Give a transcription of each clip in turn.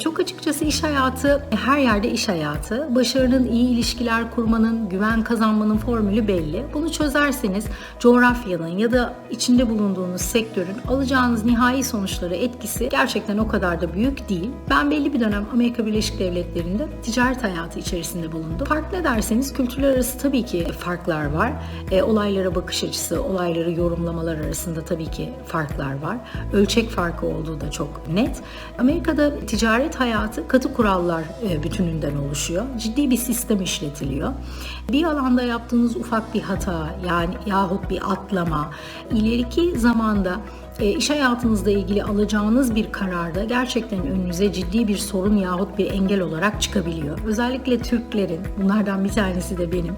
Çok açıkçası iş hayatı, her yerde iş hayatı. Başarının iyi ilişkiler kurmanın, güven kazanmanın formülü belli. Bunu çözerseniz coğrafyanın ya da içinde bulunduğunuz sektörün alacağınız nihai sonuçları etkisi gerçekten o kadar da büyük değil. Ben belli bir dönem Amerika Birleşik Devletleri'nde ticaret hayatı içerisinde bulundum. Fark ne derseniz kültürler arası tabii ki farklar var. E, olaylara bakış açısı, olayları yorumlamalar arasında tabii ki farklar var. Ölçek farkı olduğu da çok net. Amerika'da ticaret hayatı katı kurallar e, bütününden oluşuyor. Ciddi bir sistem işletiliyor. Bir alanda yaptığınız ufak bir hata yani yahut bir atlama ileriki zamanda e, iş hayatınızla ilgili alacağınız bir kararda gerçekten önünüze ciddi bir sorun yahut bir engel olarak çıkabiliyor. Özellikle Türklerin, bunlardan bir tanesi de benim,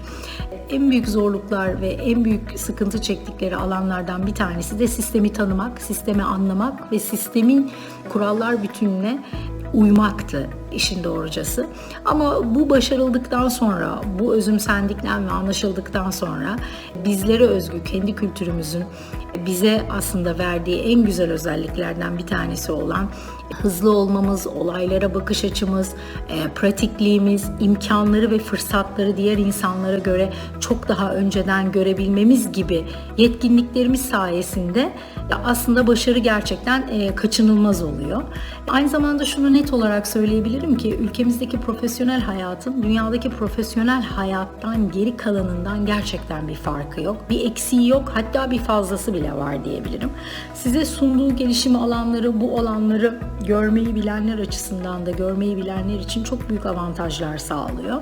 en büyük zorluklar ve en büyük sıkıntı çektikleri alanlardan bir tanesi de sistemi tanımak, sistemi anlamak ve sistemin kurallar bütününe uymaktı işin doğrucası. Ama bu başarıldıktan sonra, bu özümsendikten ve anlaşıldıktan sonra bizlere özgü kendi kültürümüzün bize aslında verdiği en güzel özelliklerden bir tanesi olan hızlı olmamız, olaylara bakış açımız, e, pratikliğimiz, imkanları ve fırsatları diğer insanlara göre çok daha önceden görebilmemiz gibi yetkinliklerimiz sayesinde aslında başarı gerçekten e, kaçınılmaz oluyor. Aynı zamanda şunu net olarak söyleyebilirim ki ülkemizdeki profesyonel hayatın dünyadaki profesyonel hayattan geri kalanından gerçekten bir farkı yok. Bir eksiği yok hatta bir fazlası bile var diyebilirim. Size sunduğu gelişim alanları bu olanları görmeyi bilenler açısından da görmeyi bilenler için çok büyük avantajlar sağlıyor.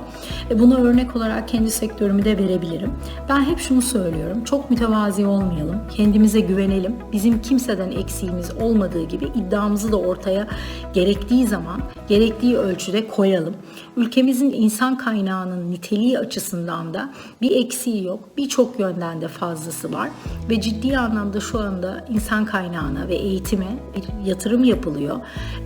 Ve buna örnek olarak kendi sektörümü de verebilirim. Ben hep şunu söylüyorum. Çok mütevazi olmayalım. Kendimize güvenelim. Bizim kimseden eksiğimiz olmadığı gibi iddiamızı da ortaya gerektiği zaman gerektiği ölçüde koyalım. Ülkemizin insan kaynağının niteliği açısından da bir eksiği yok. Birçok yönden de fazlası var ve ciddi anlamda şu anda insan kaynağına ve eğitime bir yatırım yapılıyor.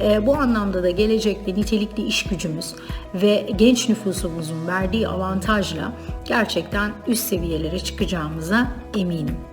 E, bu anlamda da gelecekte nitelikli iş gücümüz ve genç nüfusumuzun verdiği avantajla gerçekten üst seviyelere çıkacağımıza eminim.